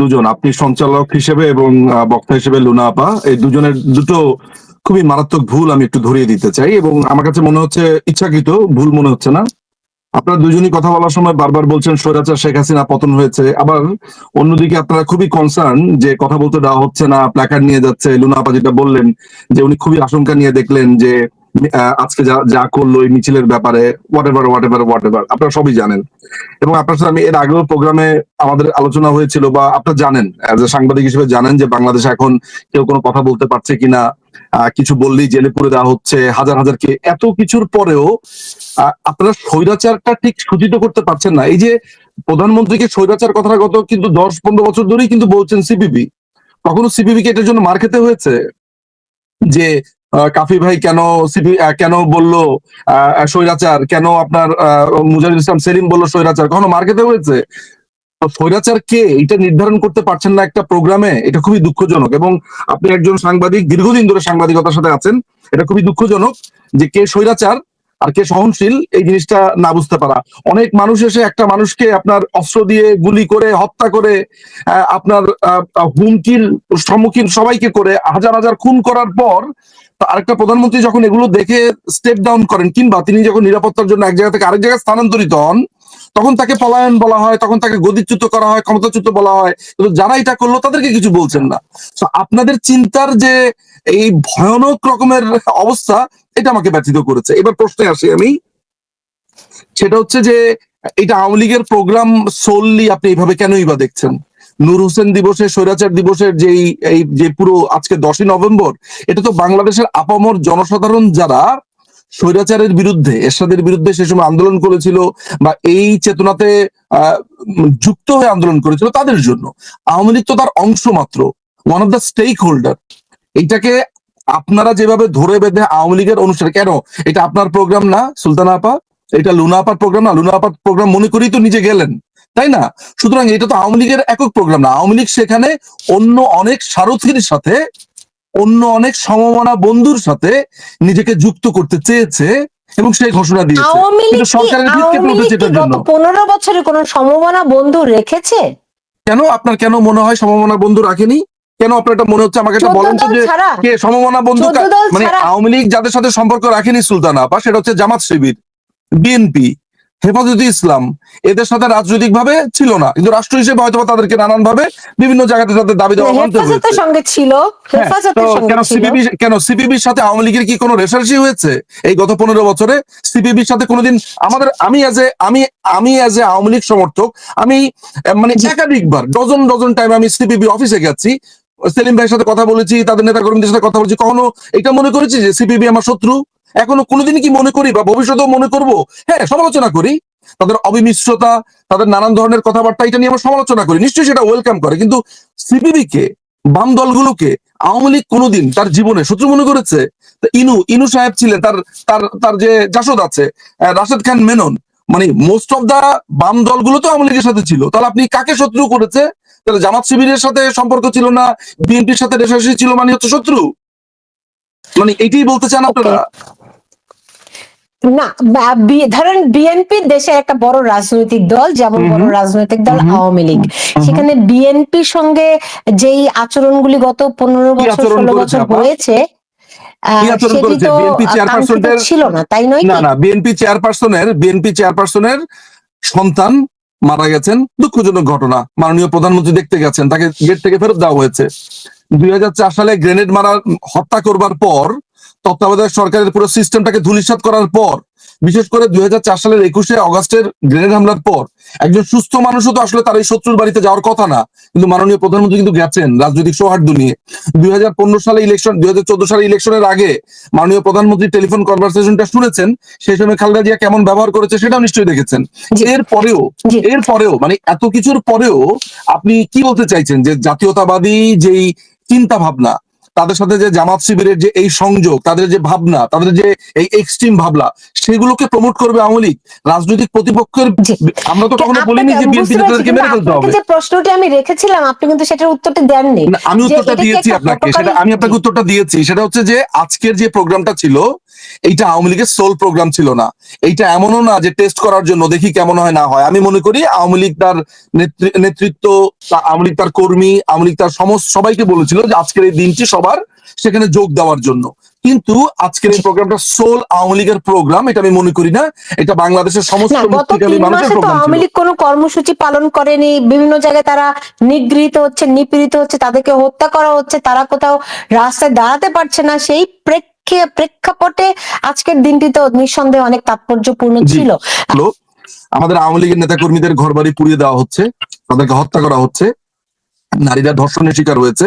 দুজন, আপনি সঞ্চালক হিসেবে এবং বক্তা হিসেবে লুনা আপা, এই দুজনের দুটো খুবই মারাত্মক ভুল আমি একটু ধরিয়ে দিতে চাই এবং আমার কাছে মনে হচ্ছে ইচ্ছাকৃত ভুল মনে হচ্ছে না। আপনারা দুজনই কথা বলার সময় বারবার বলছেন স্বৈরাচার শেখ হাসিনা পতন হয়েছে। আবার অন্যদিকে আপনারা খুবই কনসার্ন যে কথা বলতে দেওয়া হচ্ছে না প্ল্যাকার্ড নিয়ে যাচ্ছে। লুনা আপা যেটা বললেন যে উনি খুবই আশঙ্কা নিয়ে দেখলেন যে আজকে যা যা করল এই মিছিলের ব্যাপারে whatever whatever whatever আপনারা সবই জানেন। এবং আপনার সাথে আমি এর আগেও প্রোগ্রামে আমাদের আলোচনা হয়েছিল বা আপনারা জানেন অ্যাজ এ সাংবাদিক হিসেবে জানেন যে বাংলাদেশে এখন কেউ কোনো কথা বলতে পারছে কিনা। কিছু বললেই জেলে পুরে দেওয়া হচ্ছে হাজার হাজার কে। এত কিছুর পরেও আপনারা স্বৈরাচারটা ঠিক সূচিত করতে পারছেন না। এই যে প্রধানমন্ত্রীকে স্বৈরাচার কথাটা গত কিন্তু দশ পনেরো বছর ধরেই কিন্তু বলছেন সিপিবি। কখনো সিপিবি কে এটার জন্য মার খেতে হয়েছে? যে কাফি ভাই কেন সিপি কেন বলল স্বৈরাচার? কেন আপনার আহ, মুজাহিদুল ইসলাম সেলিম বলল স্বৈরাচার? কখনো মার খেতে হয়েছে? স্বৈরাচার কে এটা নির্ধারণ করতে পারছেন না একটা প্রোগ্রামে, এটা খুবই দুঃখজনক। এবং আপনি একজন সাংবাদিক, দীর্ঘদিন ধরে সাংবাদিকতার সাথে আছেন, এটা খুবই দুঃখজনক যে কে স্বৈরাচার আর কে সহনশীল, এই জিনিসটা না বুঝতে পারা। অনেক মানুষ এসে একটা মানুষকে আপনার অস্ত্র দিয়ে গুলি করে, হত্যা করে আপনার হুমকির সম্মুখীন সবাইকে করে, হাজার হাজার খুন করার পর আরেকটা প্রধানমন্ত্রী যখন এগুলো দেখে স্টেপ ডাউন করেন, কিংবা তিনি যখন নিরাপত্তার জন্য এক জায়গা থেকে আরেক জায়গায় স্থানান্তরিত হন তখন তাকে পলায়ন বলা হয়, তখন তাকে গদিচ্যুত করা হয়, ক্ষমতাচ্যুত বলা হয়। কিন্তু যারা এটা করল, তাদেরকে কিছু বলছেন না। তো আপনাদের চিন্তার যে এই ভয়ানক রকমের অবস্থা, এটা আমাকে ব্যথিত করেছে। এবার প্রশ্নে আসি আমি। সেটা হচ্ছে যে, এটা আওয়ামী লীগের প্রোগ্রাম সোললি আপনি এইভাবে কেনই বা দেখছেন? নূর হোসেন দিবসে স্বৈরাচার দিবসের যেই, এই, যে পুরো আজকে দশই নভেম্বর, এটা তো বাংলাদেশের আপামর জনসাধারণ যারা স্বৈরাচারের বিরুদ্ধে, এরশাদের বিরুদ্ধে সে সময় আন্দোলন করেছিল বা এই চেতনাতে যুক্ত হয়ে আন্দোলন করেছিল তাদের জন্য। আওয়ামী লীগ তো তার অংশ মাত্র one of the stakeholder এইটাকে আপনারা যেভাবে ধরে বেঁধে আওয়ামী লীগের অনুষ্ঠান কেন? এটা আপনার প্রোগ্রাম না, সুলতানা আপা? এটা লুনা আপার প্রোগ্রাম না? লুনা আপার প্রোগ্রাম মনে করেই তো নিজে গেলেন, তাই না? সুতরাং এটা তো আওয়ামী লীগের একক প্রোগ্রাম না। আওয়ামী লীগ সেখানে অন্য অনেক সারথীর সাথে অন্য অনেক সমমনা বন্ধুর সাথে নিজেকে যুক্ত করতে চেয়েছে এবং সেই ঘোষণা দিয়েছে। কিন্তু সরকারের উঠেছে এটার জন্য। পনেরো বছরে কোন সমমনা বন্ধু রেখেছে? কেন? আপনার কেন মনে হয় সমমনা বন্ধু রাখেনি? কেন আপনার এটা মনে হচ্ছে? আমাকে এটা বলেন তো যে কে সমমনা বন্ধু মানে আওয়ামী লীগ যাদের সাথে সম্পর্ক রাখেনি সুলতানা আপা সেটা হচ্ছে জামাত শিবির বিএনপি হেফাজতে ইসলাম। এদের সাথে রাজনৈতিক ভাবে ছিল না কিন্তু রাষ্ট্র হিসেবে হয়তো তাদেরকে নানান ভাবে বিভিন্ন জায়গাতে তাদের দাবি দেওয়া সঙ্গে ছিল হ্যাঁ, সঙ্গে কেন সিপিবি কেন সিপিবির সাথে আওয়ামী লীগের কি কোনো রেশারেশি হয়েছে? এই গত পনেরো বছরে সিপিবির সাথে কোনোদিন আমাদের আমি এজ এ আমি আমি এজ এ আওয়ামী লীগ সমর্থক আমি মানে। একাধিকবার ডজন ডজন টাইম আমি সিপিবি অফিসে গেছি। সেলিম ভাইয়ের সাথে কথা বলেছি তাদের নেতা কর্মীদের সাথে কথা বলেছি। কখনো এটা মনে করেছি যে সিপিবি আমার শত্রু? এখনও কোনোদিনই কি মনে করি বা ভবিষ্যতেও মনে করব? হ্যাঁ সমালোচনা করি। তাদের অবিমিশ্রতা তাদের নানান ধরনের কথাবার্তা এটা নিয়ে আমরা সমালোচনা করি। নিশ্চয়ই সেটা ওয়েলকাম করে। কিন্তু সিপিবি কে বাম দলগুলোকে আওয়ামী লীগ কোনোদিন তার জীবনে শত্রু মনে করেছে? ইনু ইনু সাহেব ছিলেন তার তার তার যে জাসদ আছে রাশেদ খান মেনন মানে মোস্ট অফ দা বাম দলগুলো তো আওয়ামী লীগের সাথে ছিল। তাহলে আপনি কাকে শত্রু করেছে? তাহলে জামাত শিবিরের সাথে সম্পর্ক ছিল না বিএনপির সাথে রেশারেশি ছিল মানে হচ্ছে শত্রু? মানে এইটাই বলতে চান আপনারা? না ধরেন বিএনপি দেশের একটা বড় রাজনৈতিক দল যেমন বড় রাজনৈতিক দল। আওয়ামী লীগ। সেখানে বিএনপির সঙ্গে যেই আচরণগুলি গত পনেরো বছর ষোলো বছর হয়েছে ছিল না তাই নয় না না বিএনপি চেয়ারপারসনের বিএনপি চেয়ারপারসনের সন্তান মারা গেছেন দুঃখজনক ঘটনা। মাননীয় প্রধানমন্ত্রী দেখতে গেছেন তাকে গেট থেকে ফেরত দেওয়া হয়েছে। দুই হাজার চার সালে গ্রেনেড মারা হত্যা করবার পর তত্ত্বাবধায়ক সরকারের পুরো সিস্টেমটাকে ধূলিসাৎ করার পর বিশেষ করে দুই হাজার চার সালের একুশে অগস্টের গ্রেনেড হামলার পর একজন সুস্থ মানুষও তো আসলে তার এই শত্রুর বাড়িতে যাওয়ার কথা না। কিন্তু মাননীয় প্রধানমন্ত্রী কিন্তু গেছেন রাজনৈতিক সৌহার্দ্য নিয়ে। দুই সালে ইলেকশন দুই সালে ইলেকশনের আগে মাননীয় প্রধানমন্ত্রী টেলিফোন কনভারসেশনটা শুনেছেন সেই সময় খালেদা জিয়া কেমন ব্যবহার করেছে সেটাও নিশ্চয়ই দেখেছেন। এর পরেও এর পরেও মানে এত কিছুর পরেও আপনি কি বলতে চাইছেন যে জাতীয়তাবাদী যেই চিন্তা ভাবনা তাদের সাথে যে জামাত শিবিরের যে এই সংযোগ তাদের যে ভাবনা তাদের যে এই এক্সট্রিম ভাবনা সেগুলোকে প্রমোট করবে আওয়ামী লীগ। রাজনৈতিক প্রতিপক্ষের আমরা তো কখনো বলিনি যে বিএনপি নেতাদেরকে মেরে ফেলতে হবে। যে প্রশ্নটি আমি রেখেছিলাম আপনি কিন্তু সেটার উত্তরটি দেননি। আমি উত্তরটা দিয়েছি আপনাকে সেটা আমি আপনাকে উত্তরটা দিয়েছি। সেটা হচ্ছে যে আজকের যে প্রোগ্রামটা ছিল এইটা আওয়ামী লীগের সোল প্রোগ্রাম ছিল না। এইটা এমনও না যে টেস্ট করার জন্য দেখি কেমন হয় না হয়। আমি মনে করি আওয়ামী লীগ তার নেতৃ- নেতৃত্ব আওয়ামী লীগ তার কর্মী আওয়ামী লীগ তার সমস্ত সবাইকে বলেছিল যে আজকের এই দিনটি সবার সেখানে যোগ দেওয়ার জন্য। কিন্তু আজকের এই প্রোগ্রামটা সোল আওয়ামী লীগের প্রোগ্রাম এটা আমি মনে করি না। এটা বাংলাদেশের সমস্ত আওয়ামী লীগ কোনো কর্মসূচি পালন করেনি বিভিন্ন জায়গায় তারা নিগৃহীত হচ্ছে নিপীড়িত হচ্ছে তাদেরকে হত্যা করা হচ্ছে তারা কোথাও রাস্তায় দাঁড়াতে পারছে না। সেই প্রেক্ষে প্রেক্ষাপটে আজকের দিনটি তো নিঃসন্দেহে অনেক তাৎপর্যপূর্ণ ছিল। আমাদের আওয়ামী লীগের নেতা কর্মীদের ঘর বাড়ি পুড়িয়ে দেওয়া হচ্ছে তাদেরকে হত্যা করা হচ্ছে। নারীরা ধর্ষণের শিকার হয়েছে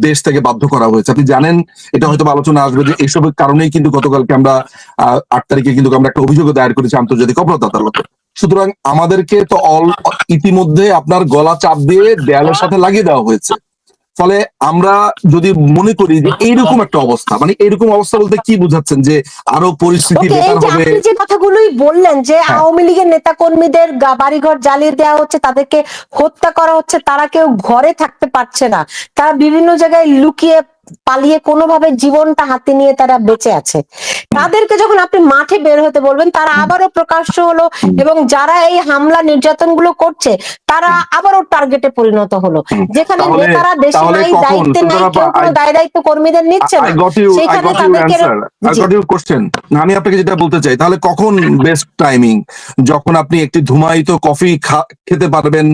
দেশ থেকে বাধ্য করা হয়েছে। আপনি জানেন এটা হয়তো আলোচনা আসবে যে এইসব কারণেই কিন্তু গতকালকে আমরা আহ, আট তারিখে কিন্তু আমরা একটা অভিযোগ দায়ের করেছি আন্তর্জাতিক অপরাধ আদালতে সুতরাং আমাদেরকে তো অল ইতিমধ্যে আপনার গলা চাপ দিয়ে দেয়ালের সাথে লাগিয়ে দেওয়া হয়েছে। ফলে আমরা যদি মনে করি যে এইরকম একটা অবস্থা মানে এইরকম অবস্থা বলতে কি বুঝাচ্ছেন যে আরও পরিস্থিতি বেটার হবে? যে কথাগুলোই বললেন যে হ্যাঁ। আওয়ামী লীগের নেতা কর্মীদের বাড়িঘর জ্বালিয়ে দেওয়া হচ্ছে তাদেরকে হত্যা করা হচ্ছে তারা কেউ ঘরে থাকতে পারছে না। তারা বিভিন্ন জায়গায় লুকিয়ে পালিয়ে কোনোভাবে জীবনটা হাতে নিয়ে তারা বেঁচে আছে। তাদেরকে যখন আপনি মাঠে বের হতে বলবেন তারা আবারও প্রকাশ্য হলো এবং যারা এই হামলা নির্যাতনগুলো করছে তারা আবারও টার্গেটে পরিণত হলো। যেখানে নেতারা দেশে নাই দায়িত্বে নাই কেউ কোনো দায় দায়িত্ব কর্মীদের নিচ্ছে না। সেখানে তাদেরকে. আমি আপনাকে যেটা বলতে চাই তাহলে কখন বেস্ট টাইমিং যখন আপনি একটি ধুমায়িত কফি খেতে পারবেন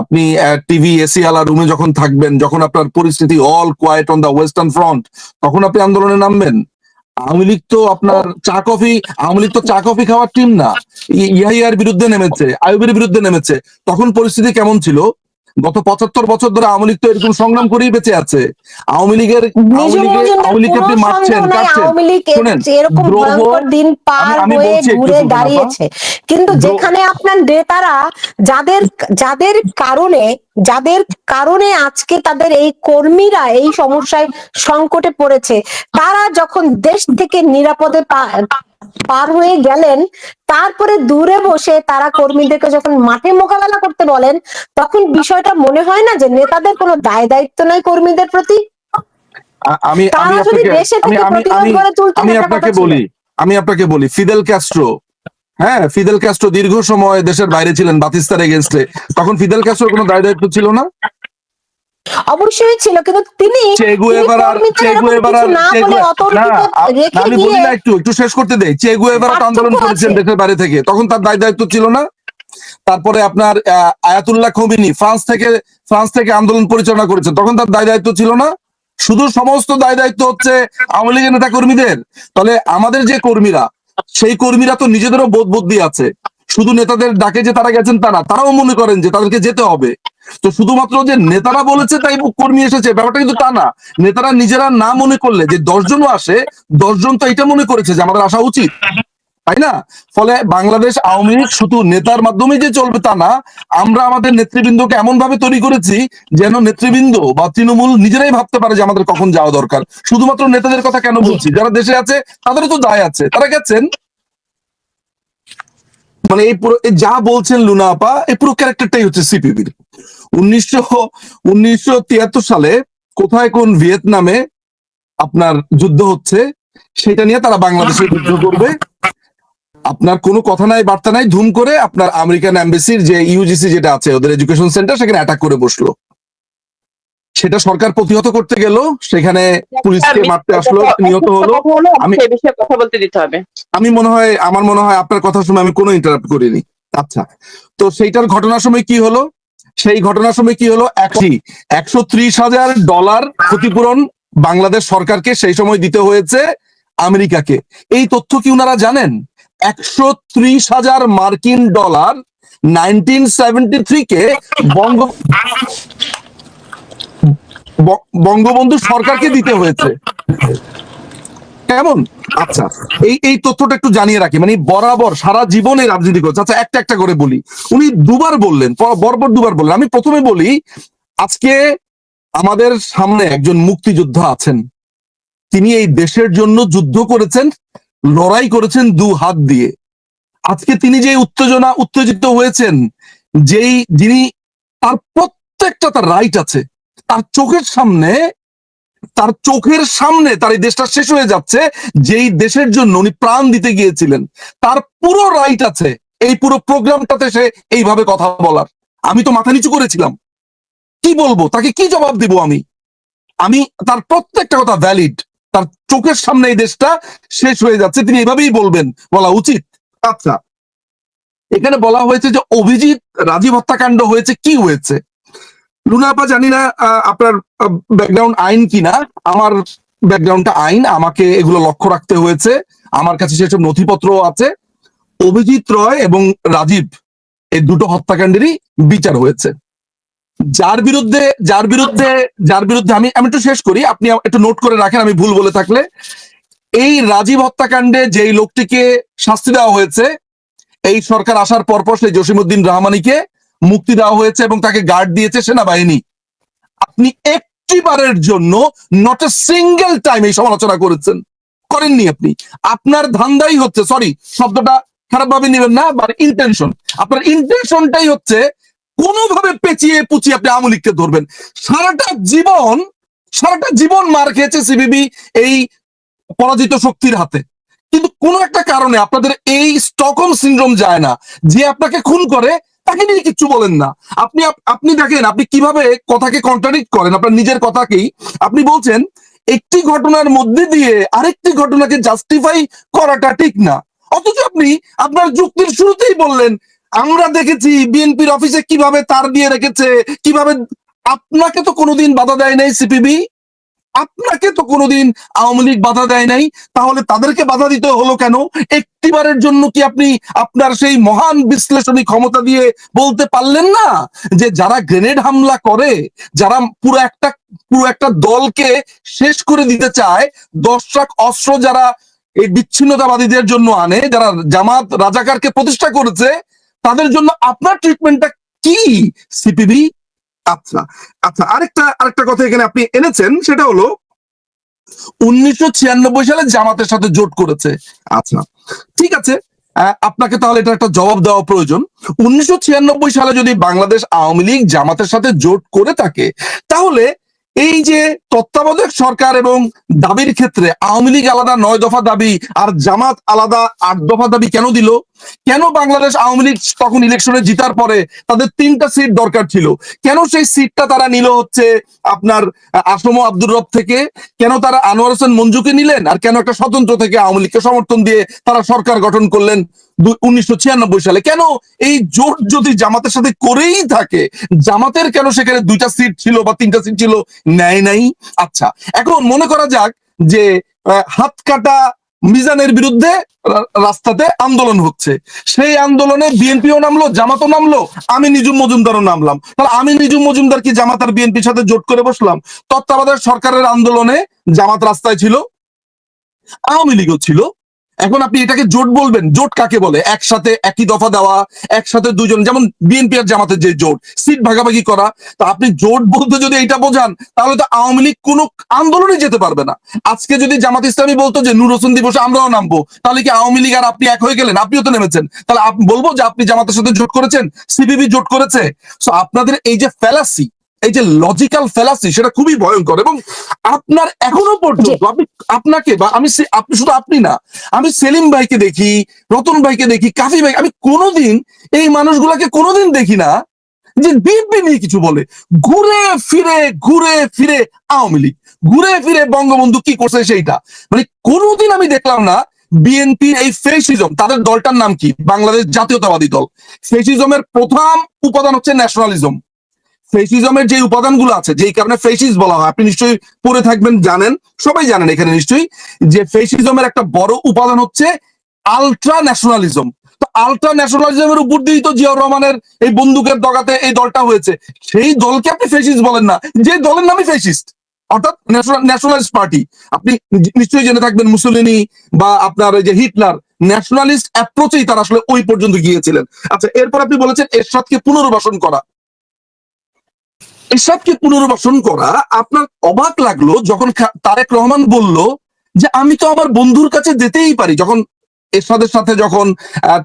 আপনি টিভি এসি আলা রুমে যখন থাকবেন যখন আপনার পরিস্থিতি all quiet on the western front তখন আপনি আন্দোলনে নামবেন। আওয়ামী লীগ তো আপনার চা কফি, আওয়ামী লীগ তো চা কফি খাওয়ার টিম না। ইয়াহিয়ার বিরুদ্ধে নেমেছে আয়ুবের বিরুদ্ধে নেমেছে। তখন পরিস্থিতি কেমন ছিল? গত পঁচাত্তর বছর ধরে আওয়ামী লীগ তো এরকম সংগ্রাম করেই বেঁচে আছে। আওয়ামী লীগের আওয়ামী লীগের আওয়ামী লীগকে আপনি মারছেন শুনেন, দিন পার হয়ে ঘুরে দাঁড়িয়েছে। কিন্তু যেখানে আপনার নেতারা যাদের যাদের কারণে যাদের কারণে আজকে তাদের এই কর্মীরা এই সমস্যায় সংকটে পড়েছে তারা যখন দেশ থেকে নিরাপদে পার হয়ে গেলেন তারপরে দূরে বসে তারা কর্মীদেরকে যখন মাঠে মোকাবেলা করতে বলেন তখন বিষয়টা মনে হয় না যে নেতাদের কোনো দায় দায়িত্ব নাই কর্মীদের প্রতি? আমি আমি আমি আপনাকে বলি আমি আপনাকে বলি ফিদেল ক্যাস্ট্রো হ্যাঁ ফিদেল ক্যাস্ট্রো দীর্ঘ সময় দেশের বাইরে ছিলেন বাতিস্তার এগেনস্টে তখন ফিদেল ক্যাস্ট্রোর কোনো দায় দায়িত্ব ছিল না? অবশ্যই ছিল কিন্তু তিনি আমি বলি না একটু একটু শেষ করতে দেই। চেগু এবার আন্দোলন করেছেন দেশের বাইরে থেকে। তখন তার দায় দায়িত্ব ছিল না। তারপরে আপনার আয়াতুল্লাহ খমিনি ফ্রান্স থেকে ফ্রান্স থেকে আন্দোলন পরিচালনা করেছেন। তখন তার দায় দায়িত্ব ছিল না। শুধু সমস্ত দায় দায়িত্ব হচ্ছে আওয়ামী লীগের নেতা কর্মীদের তাহলে আমাদের যে কর্মীরা সেই কর্মীরা তো নিজেদেরও বোধ বুদ্ধি আছে। শুধু নেতাদের ডাকে যে তারা গেছেন তারা তারাও মনে করেন যে তাদেরকে যেতে হবে। তো শুধুমাত্র যে নেতারা বলেছে তাই কর্মী এসেছে, ব্যাপারটা কিন্তু তা না। নেতারা নিজেরা না মনে করলে যে দশজনও আসে দশজন তো এটা মনে করেছে যে আমাদের আসা উচিত। তাই না? ফলে বাংলাদেশ আওয়ামী লীগ শুধু নেতার মাধ্যমে যে চলবে তা না, আমরা আমাদের নেতৃবৃন্দকে এমন ভাবে তৈরি করেছি যেন নেতৃবৃন্দ বা তৃণমূল নিজেরাই ভাবতে পারে যে আমাদের কখন যাওয়া দরকার। শুধুমাত্র নেতাদের কথা কেন বলছি? যারা দেশে আছে, তাদেরও তো দায় আছে। তারা গেছেন মানে এই পুরো যা বলছেন লুনা আপা এই পুরো ক্যারেক্টারটাই হচ্ছে সিপিবির উনিশশো উনিশশো তিয়াত্তর সালে কোথায় কোন ভিয়েতনামে আপনার যুদ্ধ হচ্ছে, সেটা নিয়ে তারা বাংলাদেশে যুদ্ধ করবে। আপনার কোনো কথা নাই, বার্তা নাই, ধুম করে আপনার আমেরিকান অ্যাম্বাসির যে ইউজিসি যেটা আছে, ওদের এডুকেশন সেন্টার সেখানে অ্যাটাক করে বসল। সেটা সরকার প্রতিহত করতে গেল সেখানে পুলিশকে মারতে আসলো নিহত হলো। আমি- বিষয়ে কথা বলতে দিতে হবে। আমি মনে হয় আমার মনে হয় আপনার কথা শুনে আমি কোনো ইন্টারাপ্ট করিনি। আচ্ছা তো সেইটার ঘটনার সময় কি হলো? সেই ঘটনার সময় কি হলো? একশো ত্রিশ হাজার ডলার ক্ষতিপূরণ বাংলাদেশ সরকারকে সেই সময় দিতে হয়েছে আমেরিকাকে। এই তথ্য কি উনারা জানেন? একশো ত্রিশ হাজার মার্কিন ডলার নাইনটিন সেভেন্টি থ্রি কে বঙ্গ বঙ্গবন্ধু সরকারকে দিতে হয়েছে। কেমন? আচ্ছা এই এই তথ্যটা একটু জানিয়ে রাখি। মানে বরাবর সারা জীবনে রাজনীতি করছে। আচ্ছা একটা একটা করে বলি। উনি দুবার বললেন বরবর দুবার বললেন। আমি প্রথমে বলি, আজকে আমাদের সামনে একজন মুক্তিযোদ্ধা আছেন। তিনি এই দেশের জন্য যুদ্ধ করেছেন, লড়াই করেছেন দু হাত দিয়ে। আজকে তিনি যে উত্তেজনা, উত্তেজিত হয়েছেন, যেই, যিনি তার প্রত্যেকটা তার রাইট আছে। তার চোখের সামনে, তার চোখের সামনে তার এই দেশটা শেষ হয়ে যাচ্ছে, যেই দেশের জন্য উনি প্রাণ দিতে গিয়েছিলেন। তার পুরো রাইট আছে, এই পুরো প্রোগ্রামটাতে সে এইভাবে কথা বলার। আমি তো মাথা নিচু করেছিলাম। কি বলব? তাকে কি জবাব দিব আমি? আমি, তার প্রত্যেকটা কথা ভ্যালিড তার চোখের সামনে এই দেশটা শেষ হয়ে যাচ্ছে। তিনি এভাবেই বলবেন, বলা উচিত। আচ্ছা এখানে বলা হয়েছে যে অভিজিৎ রাজীব হত্যাকাণ্ড হয়েছে, কি হয়েছে? লুনাপা জানি না আপনার ব্যাকগ্রাউন্ড আইন কিনা, আমার ব্যাকগ্রাউন্ডটা আইন, আমাকে এগুলো লক্ষ্য রাখতে হয়েছে, আমার কাছে সেসব নথিপত্র আছে। অভিজিৎ রয় এবং রাজীব, এই দুটো হত্যাকাণ্ডেরই বিচার হয়েছে। যার বিরুদ্ধে যার বিরুদ্ধে যার বিরুদ্ধে আমি আমি একটু শেষ করি, আপনি একটু নোট করে রাখেন, আমি ভুল বলে থাকলে। এই রাজীব হত্যাকাণ্ডে যেই লোকটিকে শাস্তি দেওয়া হয়েছে, এই সরকার আসার পরপর সেই জসিমুদ্দিন রহমানিকে মুক্তি দেওয়া হয়েছে এবং তাকে গার্ড দিয়েছে সেনাবাহিনী। আপনি একটি বারের জন্য নট এ সিঙ্গেল টাইম এই সমালোচনা করেছেন। করেননি আপনি। আপনার ধান্দাই হচ্ছে সরি শব্দটা খারাপ ভাবে নেবেন না বা ইন্টেনশন আপনার ইন্টেনশনটাই হচ্ছে কোনোভাবে পেঁচিয়ে পুচিয়ে আপনি আওয়ামী ধরবেন। সারাটা জীবন সারাটা জীবন মার খেয়েছে সিবিবি এই পরাজিত শক্তির হাতে। কিন্তু কোনো একটা কারণে আপনাদের এই স্টকহোম সিনড্রোম যায় না। যে আপনাকে খুন করে তাকে নিয়ে কিচ্ছু বলেন না। আপনি আপনি দেখেন, আপনি কীভাবে কথাকে কন্ট্রাডিক্ট করেন, আপনার নিজের কথাকেই। আপনি বলছেন, একটি ঘটনার মধ্যে দিয়ে আরেকটি ঘটনাকে জাস্টিফাই করাটা ঠিক না। অথচ আপনি আপনার যুক্তির শুরুতেই বললেন, আমরা দেখেছি বিএনপির অফিসে কীভাবে তার দিয়ে রেখেছে, কীভাবে আপনাকে তো কোনোদিন বাধা দেয় নাই সিপিবি। আপনাকে তো কোনোদিন আওয়ামী লীগ বাধা দেয় নাই। তাহলে তাদেরকে বাধা দিতে হলো কেন? একটিবারের জন্য কি আপনি আপনার সেই মহান বিশ্লেষণী ক্ষমতা দিয়ে বলতে পারলেন না যে যারা গ্রেনেড হামলা করে, যারা পুরো একটা পুরো একটা দলকে শেষ করে দিতে চায় দশ ট্রাক অস্ত্র যারা এই বিচ্ছিন্নতাবাদীদের জন্য আনে, যারা জামাত রাজাকারকে প্রতিষ্ঠা করেছে, তাদের জন্য আপনার ট্রিটমেন্টটা কি? সিপিবি আচ্ছা আচ্ছা আরেকটা আরেকটা কথা এখানে আপনি এনেছেন, সেটা হলো উনিশশো ছিয়ানব্বই সালে জামাতের সাথে জোট করেছে। আচ্ছা ঠিক আছে আপনাকে তাহলে এটা একটা জবাব দেওয়া প্রয়োজন। উনিশশো ছিয়ানব্বই সালে যদি বাংলাদেশ আওয়ামী লীগ জামাতের সাথে জোট করে থাকে, তাহলে এই যে তত্ত্বাবধায়ক সরকার এবং দাবির ক্ষেত্রে আওয়ামী লীগ আলাদা নয় দফা দাবি, আর জামাত আলাদা আট দফা দাবি কেন দিল? কেন বাংলাদেশ আওয়ামী লীগ তখন ইলেকশনে জিতার পরে তাদের তিনটা সিট দরকার ছিল? কেন সেই সিটটা তারা নিল হচ্ছে আপনার আসম আব্দুর রব থেকে? কেন তারা আনোয়ার হোসেন মঞ্জুকে নিলেন? আর কেন একটা স্বতন্ত্র থেকে আওয়ামী লীগকে সমর্থন দিয়ে তারা সরকার গঠন করলেন উনিশশো ছিয়ানব্বই সালে? কেন এই জোট যদি জামাতের সাথে করেই থাকে, জামাতের কেন সেখানে দুইটা সিট ছিল বা তিনটা সিট ছিল, নেয় নাই? আচ্ছা এখন মনে করা যাক যে হাত কাটা মিজানের বিরুদ্ধে রাস্তাতে আন্দোলন হচ্ছে। সেই আন্দোলনে বিএনপিও নামলো, জামাতও নামলো, আমি নিজুম মজুমদারও নামলাম। তাহলে আমি নিজুম মজুমদার কি জামাত আর বিএনপির সাথে জোট করে বসলাম? তত্ত্বাবধায়ক সরকারের আন্দোলনে জামাত রাস্তায় ছিল, আওয়ামী লীগও ছিল এখন আপনি এটাকে জোট বলবেন। জোট কাকে বলে? একসাথে একই দফা দেওয়া, একসাথে দুজন, যেমন বিএনপি আর জামাতের যে জোট, সিট ভাগাভাগি করা। তা আপনি জোট বলতে যদি এটা বোঝান, তাহলে তো আওয়ামী লীগ কোনো আন্দোলনে যেতে পারবে না। আজকে যদি জামাত ইসলামী বলতো যে নূর হোসেন দিবসে আমরাও নামবো, তাহলে কি আওয়ামী লীগ আর আপনি এক হয়ে গেলেন? আপনিও তো নেমেছেন। তাহলে বলব যে আপনি জামাতের সাথে জোট করেছেন? সিপিবি জোট করেছে? সো আপনাদের এই যে ফেলাসি এই যে লজিক্যাল ফেলাসি সেটা খুবই ভয়ঙ্কর এবং আপনার এখনও পর্যন্ত আপনি আপনাকে বা আমি আপনি শুধু আপনি না আমি সেলিম ভাইকে দেখি রতন ভাইকে দেখি কাফি ভাই আমি কোনোদিন এই মানুষগুলাকে কোনোদিন দেখি না যে বিএনপি নিয়ে কিছু বলে। ঘুরে ফিরে ঘুরে ফিরে আওয়ামী লীগ ঘুরে ফিরে বঙ্গবন্ধু কি করছে সেইটা। মানে কোনোদিন আমি দেখলাম না বিএনপির এই ফেসিজম তাদের দলটার নাম কি? বাংলাদেশ জাতীয়তাবাদী দল। ফেসিজমের প্রথম উপাদান হচ্ছে ন্যাশনালিজম ফেসিজমের যে উপাদানগুলো আছে, যেই কারণে ফেসিস বলা হয়, আপনি নিশ্চয়ই পড়ে থাকবেন, জানেন, সবাই জানেন এখানে নিশ্চয়ই, যে ফেসিজমের একটা বড় উপাদান হচ্ছে আলট্রা ন্যাশনালিজম তো আলট্রা ন্যাশনালিজমের উপর দিয়েই তো জিয়াউর রহমানের এই বন্দুকের দগাতে এই দলটা হয়েছে। সেই দলকে আপনি ফেসিস্ট বলেন না, যে দলের নামই ফেসিস্ট অর্থাৎ ন্যাশনালিস্ট পার্টি আপনি নিশ্চয়ই জেনে থাকবেন মুসলিনি বা আপনার যে হিটলার ন্যাশনালিস্ট অ্যাপ্রোচেই তারা আসলে ওই পর্যন্ত গিয়েছিলেন। আচ্ছা এরপর আপনি বলেছেন এরশাদকে পুনর্বাসন করা। এসবকে পুনর্বাসন করা আপনার অবাক লাগল যখন তারেক রহমান বলল যে আমি তো আমার বন্ধুর কাছে যেতেই পারি। যখন এরশাদের সাথে যখন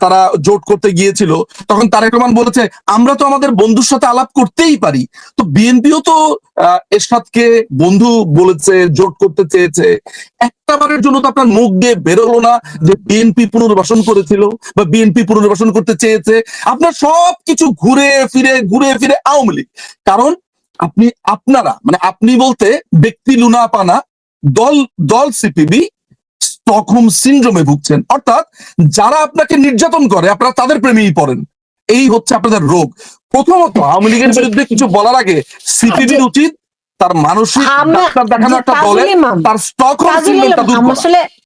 তারা জোট করতে গিয়েছিল, তখন তারেক রহমান বলেছে, আমরা তো আমাদের বন্ধুর সাথে আলাপ করতেই পারি। তো বিএনপিও তো এরশাদকে বন্ধু বলেছে, জোট করতে চেয়েছে। একটা বারের জন্য তো আপনার মুখ দিয়ে বেরোলো না যে বিএনপি পুনর্বাসন করেছিল বা বিএনপি পুনর্বাসন করতে চেয়েছে। আপনার সবকিছু ঘুরে ফিরে ঘুরে ফিরে আওয়ামী লীগ। কারণ আপনি আপনারা মানে আপনি বলতে ব্যক্তি লুনা পানা দল দল সিপিবি স্টকহোম সিনড্রোমে ভুগছেন। অর্থাৎ যারা আপনাকে নির্যাতন করে আপনারা তাদের প্রেমেই পড়েন। এই হচ্ছে আপনাদের রোগ। প্রথমত আওয়ামী লীগের বিরুদ্ধে কিছু বলার আগে সিপিবির উচিত তার মানসিক ডাক্তার দেখানো একটা ইমাম, তার স্টকহোম সিনড্রোমটা দূর করা।